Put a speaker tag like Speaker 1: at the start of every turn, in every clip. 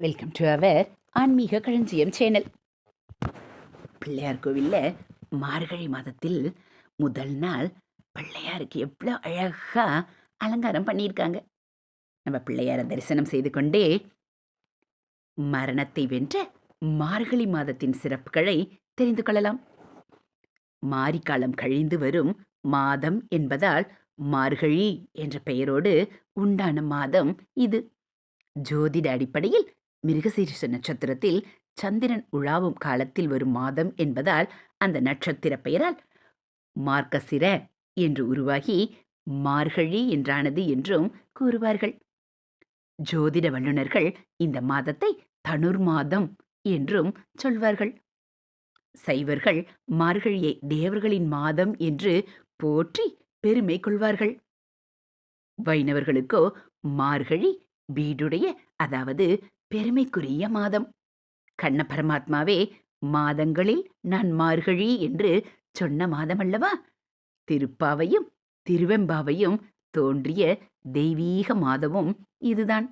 Speaker 1: Welcome to our ஆன்மீக களஞ்சியம் channel Pillaiyar கோவிலில் மார்கழி மாதத்தில் முதல் நாள் பிள்ளையாருக்கு எவ்வளோ அழகாக அலங்காரம் பண்ணியிருக்காங்க. நம்ம பிள்ளையாரை தரிசனம் செய்து கொண்டே மரணத்தை வென்ற மார்கழி மாதத்தின் சிறப்புகளை தெரிந்து கொள்ளலாம். மாரிக்காலம் கழிந்து வரும் மாதம் என்பதால் மார்கழி என்ற பெயரோடு உண்டான மாதம் இது. ஜோதிட அடிப்படையில் மிருகசீரிஷ நட்சத்திரத்தில் சந்திரன் உழாவும் காலத்தில் வரும் மாதம் என்பதால் அந்த நட்சத்திர பெயரால் மார்க்கசிர என்று உருவாகி மார்கழி என்றானது என்றும் கூறுவார்கள். ஜோதிட வல்லுநர்கள் இந்த மாதத்தை தனுர் மாதம் என்றும் சொல்வார்கள். சைவர்கள் மார்கழியை தேவர்களின் மாதம் என்று போற்றி பெருமை கொள்வார்கள். வைணவர்களுக்கோ மார்கழி வீடுடைய அதாவது பெருமைக்குரிய மாதம். கண்ண பரமாத்மாவே மாதங்களில் நான் மார்கழி என்று சொன்ன மாதம் அல்லவா திருப்பாவையும் திருவெம்பாவையும் தோன்றிய தெய்வீக மாதமும் இதுதான்.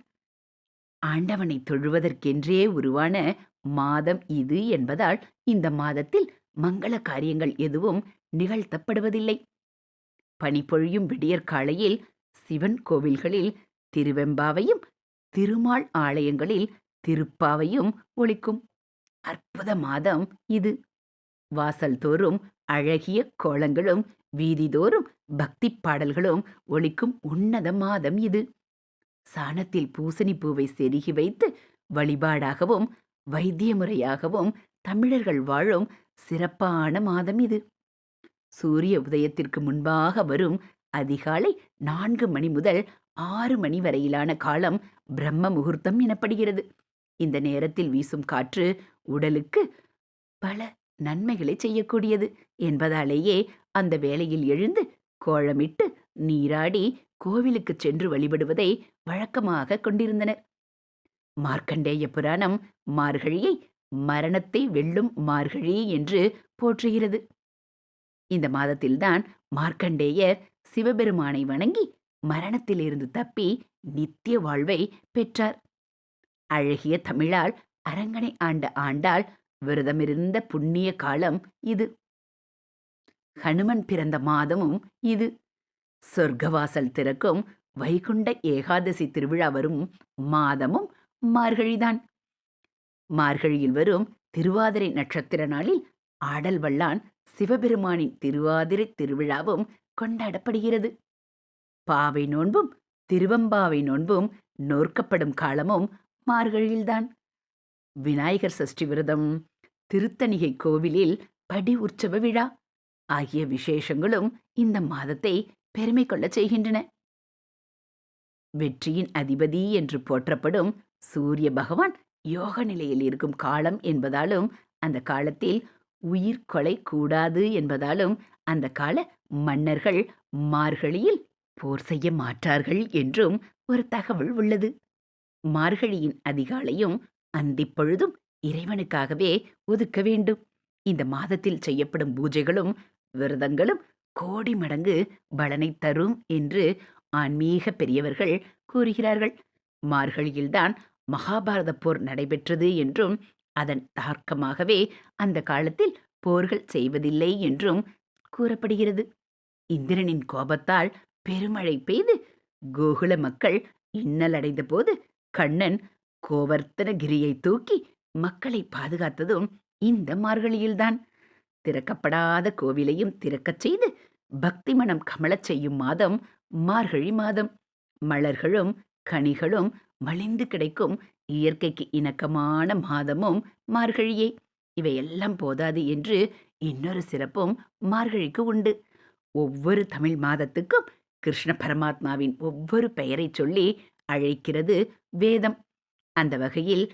Speaker 1: ஆண்டவனை தொழுவதற்கென்றே உருவான மாதம் இது என்பதால் இந்த மாதத்தில் மங்கள காரியங்கள் எதுவும் நிகழ்த்தப்படுவதில்லை. பனிப்பொழியும் விடியற்காலையில் சிவன் கோவில்களில் திருவெம்பாவையும் திருமால் ஆலயங்களில் திருப்பாவையும் ஒழிக்கும். அற்புத மாதம் இது. வாசல் தோறும் அழகிய கோலங்களும் வீதிதோறும் பக்தி பாடல்களும் ஒழிக்கும் உன்னத மாதம் இது. சாணத்தில் பூசணி பூவை செருகி வைத்து வழிபாடாகவும் வைத்திய முறையாகவும் தமிழர்கள் வாழும் சிறப்பான மாதம் இது. சூரிய உதயத்திற்கு முன்பாக வரும் அதிகாலை நான்கு மணி முதல் ஆறு மணி வரையிலான காலம் பிரம்ம முகூர்த்தம் எனப்படுகிறது. இந்த நேரத்தில் வீசும் காற்று உடலுக்கு பல நன்மைகளை செய்யக்கூடியது என்பதாலேயே அந்த வேளையில் எழுந்து கோலமிட்டு நீராடி கோவிலுக்கு சென்று வழிபடுவதை வழக்கமாக கொண்டிருந்தனர். மார்க்கண்டேய புராணம் மார்கழியை மரணத்தை வெல்லும் மார்கழி என்று போற்றுகிறது. இந்த மாதத்தில்தான் மார்க்கண்டேயர் சிவபெருமானை வணங்கி மரணத்திலிருந்து தப்பி நித்திய வாழ்வை பெற்றார். அழகிய தமிழால் அரங்கனை ஆண்ட ஆண்டாள் விரதமிருந்த புண்ணிய காலம் இது. ஹனுமன் பிறந்த மாதமும் இது. சொர்க்கவாசல் திறக்கும் வைகுண்ட ஏகாதசி திருவிழா வரும் மாதமும் மார்கழிதான் மார்கழியில் வரும் திருவாதிரை நட்சத்திர நாளில் ஆடல் வல்லான் சிவபெருமானின் திருவாதிரை திருவிழாவும் கொண்டாடப்படுகிறது. பாவை நோன்பும் திருவம்பாவை நோன்பும் நோர்க்கப்படும் காலமும் மார்கழியில்தான். விநாயகர் சஷ்டி விரதம் திருத்தணிகை கோவிலில் படி உற்சவ விழா ஆகிய விசேஷங்களும் இந்த மாதத்தை பெருமை கொள்ளச் செய்கின்றன. வெற்றியின் அதிபதி என்று போற்றப்படும் சூரிய பகவான் யோக நிலையில் இருக்கும் காலம் என்பதாலும் அந்த காலத்தில் உயிர் கொலை கூடாது என்பதாலும் அந்த கால மன்னர்கள் மார்கழியில் போர் செய்ய மாட்டார்கள் என்றும் ஒரு தகவல் உள்ளது. மார்கழியின் அதிகாலையும் அந்திப்பொழுதும் இறைவனுக்காகவே ஒதுக்க வேண்டும். இந்த மாதத்தில் செய்யப்படும் பூஜைகளும் விரதங்களும் கோடி மடங்கு பலனை தரும் என்று ஆன்மீக பெரியவர்கள் கூறுகிறார்கள். மார்கழியில்தான் மகாபாரத போர் நடைபெற்றது என்றும் அதன் தார்க்கமாகவே அந்த காலத்தில் போர்கள் செய்வதில்லை என்றும் கூறப்படுகிறது. இந்திரனின் கோபத்தால் பெருமழை பெய்து கோகுல மக்கள் இன்னலடைந்த போது கண்ணன் கோவர்த்தனகிரியை தூக்கி மக்களை பாதுகாத்ததும் இந்த மார்கழியில்தான். திறக்கப்படாத கோவிலையும் திறக்கச் செய்து பக்தி மனம் கமலச் செய்யும் மாதம் மார்கழி மாதம். மலர்களும் கனிகளும் மலிந்து கிடைக்கும் இயற்கைக்கு இணக்கமான மாதமும் மார்கழியே. இவையெல்லாம் போதாது என்று இன்னொரு சிறப்பும் மார்கழிக்கு உண்டு. ஒவ்வொரு தமிழ் மாதத்துக்கும் கிருஷ்ண பரமாத்மாவின் ஒவ்வொரு பெயரை சொல்லி அழைக்கிறது வேதம். அந்த வகையில்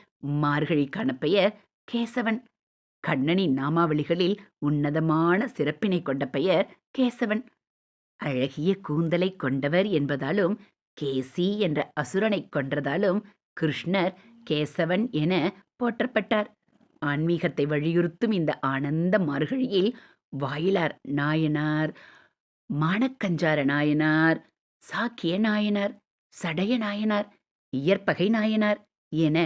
Speaker 1: மார்கழிக்கான பெயர் கேசவன். கண்ணனின் நாமாவளிகளில் உன்னதமான சிறப்பினை கொண்ட பெயர் கேசவன். அழகிய கூந்தலை கொண்டவர் என்பதாலும் கேசி என்ற அசுரனை கொன்றதாலும் கிருஷ்ணர் கேசவன் என போற்றப்பட்டார். ஆன்மீகத்தை வலியுறுத்தும் இந்த ஆனந்த மார்கழியில் வாயிலார் நாயனார் மானக்கஞ்சார நாயனார் சாக்கிய நாயனார் சடைய நாயனார் இயற்பகை நாயனார் என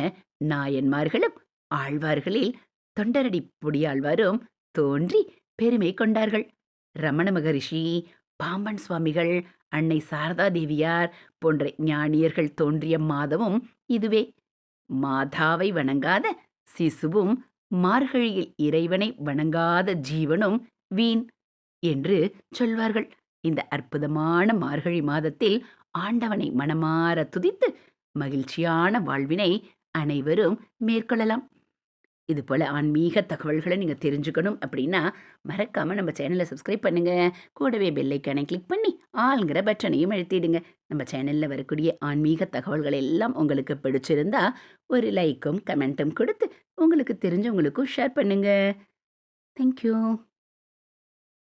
Speaker 1: நாயன்மார்களும் ஆழ்வார்களில் தொண்டரடி பொடியாழ்வாரும் தோன்றி பெருமை கொண்டார்கள். ரமண மகரிஷி பாம்பன் சுவாமிகள் அன்னை சாரதா தேவியார் போன்ற ஞானியர்கள் தோன்றிய மாதமும் இதுவே. மாதாவை வணங்காத சிசுவும் மார்கழியில் இறைவனை வணங்காத ஜீவனும் வீண். என்று சொல்வார்கள். இந்த அற்புதமான மார்கழி மாதத்தில் ஆண்டவனை மனமார துதித்து மகிழ்ச்சியான வாழ்வினை அனைவரும் மேற்கொள்ளலாம். இது போல ஆன்மீக தகவல்களை நீங்கள் தெரிஞ்சுக்கணும் அப்படின்னா மறக்காம நம்ம சேனலை சப்ஸ்கிரைப் பண்ணுங்க. கூடவே பெல்லைக்கானை கிளிக் பண்ணி ஆளுங்கிற பட்டனையும் அழுத்திடுங்க. நம்ம சேனலில் வரக்கூடிய ஆன்மீக தகவல்கள் எல்லாம் உங்களுக்கு பிடிச்சிருந்தா ஒரு லைக்கும் கமெண்ட்டும் கொடுத்து உங்களுக்கு தெரிஞ்சவங்களுக்கும் ஷேர் பண்ணுங்க. தேங்க்யூ